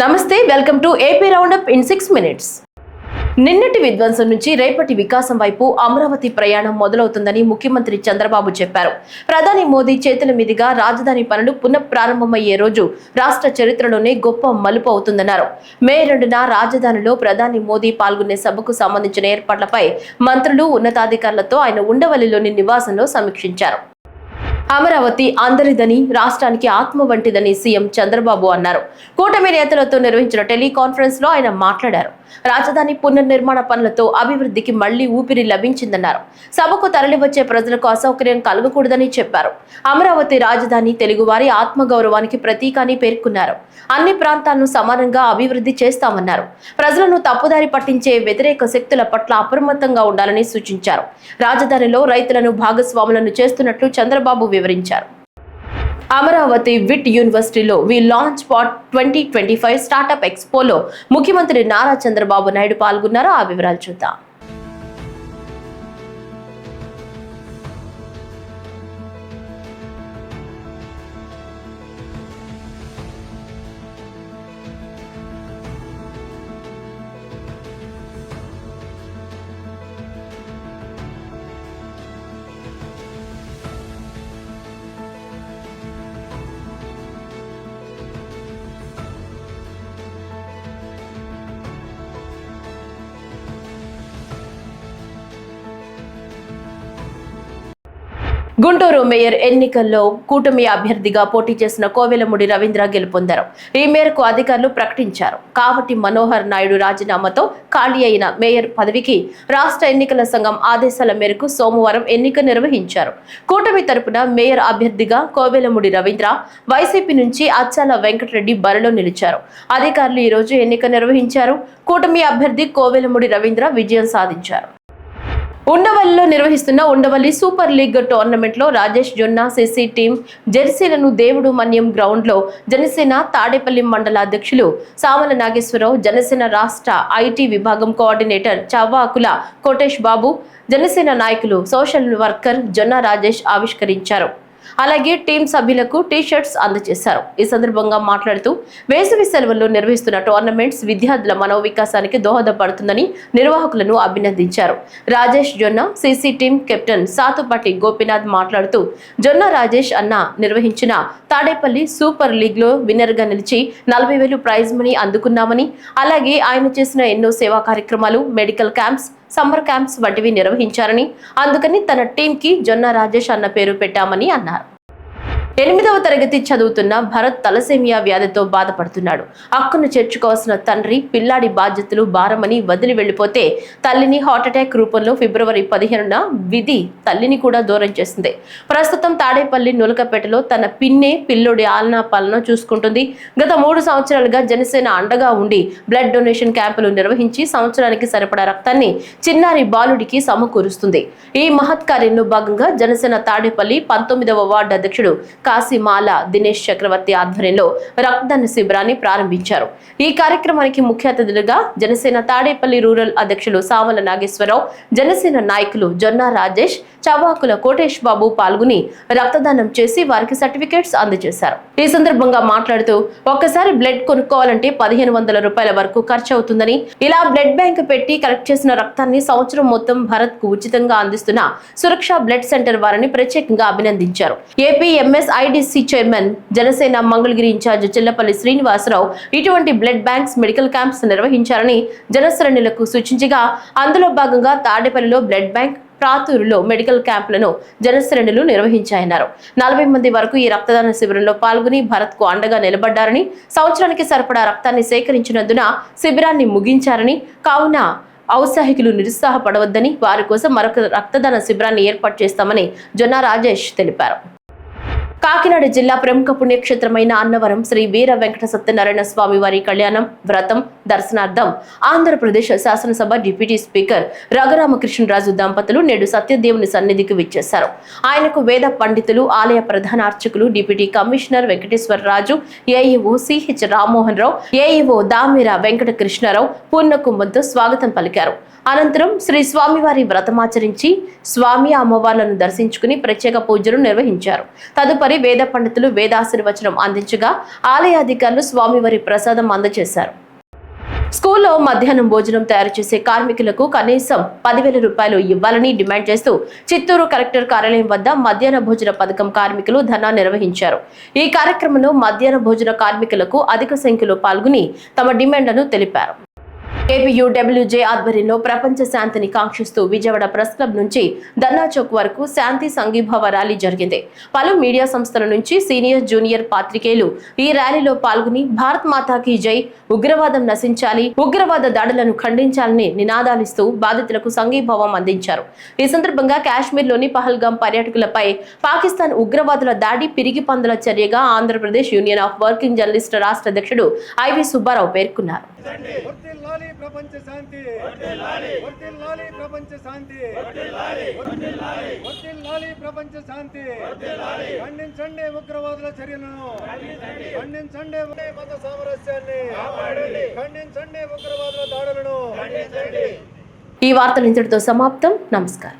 నమస్తే welcome to AP roundup in six minutes నిన్నటి విధ్వంసం నుంచి రేపటి వికాసం వైపు అమరావతి ప్రయాణం మొదలవుతుందని ముఖ్యమంత్రి చంద్రబాబు చెప్పారు. ప్రధాని మోదీ చేతుల మీదుగా రాజధాని పనులు పునఃప్రారంభమయ్యే రోజు రాష్ట్ర చరిత్రలోనే గొప్ప మలుపు అవుతుందన్నారు. మే రెండున రాజధానిలో ప్రధాని మోదీ పాల్గొనే సభకు సంబంధించిన ఏర్పాట్లపై మంత్రులు ఉన్నతాధికారులతో ఆయన ఉండవల్లిలోని నివాసంలో సమీక్షించారు. అమరావతి అందరిదని రాష్ట్రానికి ఆత్మ వంటిదని సీఎం చంద్రబాబు అన్నారు. కూటమి నేతలతో నిర్వహించిన టెలికాన్ఫరెన్స్లో ఆయన మాట్లాడారు. రాజధాని పునర్నిర్మాణ పనులతో అభివృద్ధికి మళ్ళీ ఊపిరి లభించిందన్నారు. సభకు తరలివచ్చే ప్రజలకు అసౌకర్యం కలగకూడదని చెప్పారు. అమరావతి రాజధాని తెలుగువారి ఆత్మగౌరవానికి ప్రతీక అని పేర్కొన్నారు. అన్ని ప్రాంతాలను సమానంగా అభివృద్ధి చేస్తామన్నారు. ప్రజలను తప్పుదారి పట్టించే వ్యతిరేక శక్తుల పట్ల అప్రమత్తంగా ఉండాలని సూచించారు. రాజధానిలో రైతులను భాగస్వాములను చేస్తున్నట్లు చంద్రబాబు వివరించారు. అమరావతి విట్ యూనివర్సిటీలో V launchpad twenty twenty five startup ఎక్స్పోలో ముఖ్యమంత్రి నారా చంద్రబాబు నాయుడు పాల్గొన్నారు ఆ వివరాలు చూద్దాం. గుంటూరు మేయర్ ఎన్నికల్లో కూటమి అభ్యర్థిగా పోటీ చేసిన కోవెలముడి రవీంద్ర గెలుపొందారు. ఈ మేరకు అధికారులు ప్రకటించారు. కాబట్టి మనోహర్ నాయుడు రాజీనామాతో ఖాళీ అయిన మేయర్ పదవికి రాష్ట్ర ఎన్నికల సంఘం ఆదేశాల మేరకు సోమవారం ఎన్నిక నిర్వహించారు. కూటమి తరపున మేయర్ అభ్యర్థిగా కోవెలముడి రవీంద్ర వైసీపీ నుంచి అచ్చాల వెంకటరెడ్డి బరిలో నిలిచారు. అధికారులు ఈరోజు ఎన్నిక నిర్వహించారు. కూటమి అభ్యర్థి కోవెలముడి రవీంద్ర విజయం సాధించారు. ఉండవల్లిలో నిర్వహిస్తున్న ఉండవల్లి సూపర్ లీగ్ టోర్నమెంట్లో రాజేష్ జొన్నా సిసి టీం జెర్సీలను దేవుడు మన్యం గ్రౌండ్లో జనసేన తాడేపల్లి మండల అధ్యక్షులు సామల నాగేశ్వరరావు జనసేన రాష్ట్ర ఐటీ విభాగం కోఆర్డినేటర్ చవ్వాకుల కోటేష్ బాబు జనసేన నాయకులు సోషల్ వర్కర్ జొన్న రాజేష్ ఆవిష్కరించారు. అలాగే టీం సభ్యులకు టీ షర్ట్స్ అందజేశారు. ఈ సందర్భంగా మాట్లాడుతూ వేసవి సెలవుల్లో నిర్వహిస్తున్న టోర్నమెంట్స్ విద్యార్థుల మనోవికాసానికి దోహదపడుతుందని నిర్వాహకులను అభినందించారు. Rajesh Jonna CC team captain Satupati Gopinath మాట్లాడుతూ జొన్న రాజేష్ అన్న నిర్వహించిన తాడేపల్లి సూపర్ లీగ్లో విన్నర్గా నిలిచి నలభై వేలు ప్రైజ్ మనీ అందుకున్నామని అలాగే ఆయన చేసిన ఎన్నో సేవా కార్యక్రమాలు మెడికల్ క్యాంప్స్ సమ్మర్ క్యాంప్స్ వంటివి నిర్వహించారని అందుకని తన టీంకి జొన్న రాజేష్ అన్న పేరు పెట్టామని అన్నారు. ఎనిమిదవ తరగతి చదువుతున్న భరత్ తలసేమియా వ్యాధితో బాధపడుతున్నాడు. హక్కును చేర్చుకోవాల్సిన తండ్రి పిల్లాడి బాధ్యతలు భారమని వదిలి వెళ్ళిపోతే తల్లిని హార్ట్అటాక్ రూపంలో ఫిబ్రవరి పదిహేనున విధి తల్లిని కూడా దూరం చేసింది ప్రస్తుతం తాడేపల్లి నులకపేటలో తన పిన్నే పిల్లోడి ఆలనా పాలన చూసుకుంటుంది. గత మూడు సంవత్సరాలుగా జనసేన అండగా ఉండి బ్లడ్ డొనేషన్ క్యాంపులు నిర్వహించి సంవత్సరానికి సరిపడా రక్తాన్ని చిన్నారి బాలుడికి సమకూరుస్తుంది. ఈ మహత్ కార్యంలో భాగంగా జనసేన తాడేపల్లి పంతొమ్మిదవ వార్డు అధ్యక్షుడు కాశీమాల దినేష్ చక్రవర్తి ఆధ్వర్యంలో రక్తదాన శిబిరాన్ని ప్రారంభించారు. ఈ కార్యక్రమానికి ముఖ్య అతిథులుగా జనసేన తాడేపల్లి రూరల్ అధ్యక్షులు సామల నాగేశ్వరరావు జనసేన నాయకులు జొన్న రాజేష్ చవాకుల కోటేష్ బాబు పాల్గొని రక్తదానం చేసి వారికి సర్టిఫికేట్స్ అందజేశారు. ఈ సందర్భంగా మాట్లాడుతూ ఒక్కసారి బ్లడ్ కొనుక్కోవాలంటే పదిహేను వందల రూపాయల వరకు ఖర్చు అవుతుందని ఇలా బ్లడ్ బ్యాంక్ పెట్టి కలెక్ట్ చేసిన రక్తాన్ని సంవత్సరం మొత్తం భారత్కు ఉచితంగా అందిస్తున్న సురక్ష బ్లడ్ సెంటర్ వారిని ప్రత్యేకంగా అభినందించారు. AP MS IDC chairman Janasena Mangalagiri incharge Chillapalli Srinivasarao ఇటువంటి బ్లడ్ బ్యాంక్స్ మెడికల్ క్యాంప్స్ నిర్వహించారని జనశ్రేణులకు సూచించగా అందులో భాగంగా తాడేపల్లిలో బ్లడ్ బ్యాంక్ ప్రాతూరులో మెడికల్ క్యాంపులను జనశ్రేణులు నిర్వహించాయన్నారు. నలభై మంది వరకు ఈ రక్తదాన శిబిరంలో పాల్గొని భారత్కు అండగా నిలబడ్డారని సంవత్సరానికి సరిపడా రక్తాన్ని సేకరించినందున శిబిరాన్ని ముగించారని కావున ఔత్సాహికులు నిరుత్సాహపడవద్దని వారి కోసం మరొక రక్తదాన శిబిరాన్ని ఏర్పాటు చేస్తామని జొన్న రాజేష్ తెలిపారు. కాకినాడ జిల్లా ప్రముఖ పుణ్యక్షేత్రమైన అన్నవరం శ్రీ వీర వెంకట సత్యనారాయణ స్వామి వారి కళ్యాణం వ్రతం దర్శనార్థం. ఆంధ్రప్రదేశ్ శాసనసభ డిప్యూటీ స్పీకర్ రఘురామకృష్ణరాజు దంపతులు నేడు సత్యదేవుని సన్నిధికి విచ్చేశారు. ఆయనకు వేద పండితులు ఆలయ ప్రధాన అర్చకులు deputy commissioner Venkateswararaju AEO CH Rammohan Rao AEO Damira Venkata Krishnarao పూర్ణకుంభంతో స్వాగతం పలికారు. అనంతరం శ్రీ స్వామివారి వ్రతమాచరించి స్వామి అమ్మవార్లను దర్శించుకుని ప్రత్యేక పూజలు నిర్వహించారు. తదుపరి స్వామివారి వేద పండితులు వేదాశీర్వచనం అందించగా ఆలయాధికారులు స్వామివారి ప్రసాదం అందజేశారు. స్కూల్లో మధ్యాహ్నం భోజనం తయారు చేసే కార్మికులకు కనీసం పదివేల రూపాయలు ఇవ్వాలని డిమాండ్ చేస్తూ చిత్తూరు కలెక్టర్ కార్యాలయం వద్ద మధ్యాహ్న భోజన పథకం కార్మికులు ధర్నా నిర్వహించారు. ఈ కార్యక్రమంలో మధ్యాహ్న భోజన కార్మికులకు అధిక సంఖ్యలో పాల్గొని తమ డిమాండ్లను తెలిపారు. ఏపీయూడబ్ల్యూజే ఆధ్వర్యంలో ప్రపంచ శాంతిని కాంక్షిస్తూ విజయవాడ ప్రెస్ క్లబ్ నుంచి ధర్నా చౌక్ వరకు శాంతి సంఘీభావ ర్యాలీ జరిగింది. పలు మీడియా సంస్థల నుంచి సీనియర్ జూనియర్ పాత్రికేయులు ఈ ర్యాలీలో పాల్గొని భారత్ మాతాకి జై ఉగ్రవాదం నశించాలి ఉగ్రవాద దాడులను ఖండించాలని నినాదాలిస్తూ బాధితులకు సంఘీభావం అందించారు. ఈ సందర్భంగా కాశ్మీర్లోని పహల్గాం పర్యాటకులపై పాకిస్తాన్ ఉగ్రవాదుల దాడి పిరిగి పందుల చర్యగా Andhra Pradesh union of working journalist రాష్ట్ర అధ్యక్షుడు ఐవి సుబ్బారావు పేర్కొన్నారు. ప్రపంచ శాంతి. ప్రపంచ శాంతి. వర్ధిల్లాలి ప్రపంచ శాంతి. ఖండించండి ఉగ్రవాదుల చర్యలను ఖండించండి. మత సామరస్యాన్ని. ఖండించండి ఉగ్రవాదుల దాడులను. ఈ వార్తలు ఇంతటితో సమాప్తం. నమస్కారం.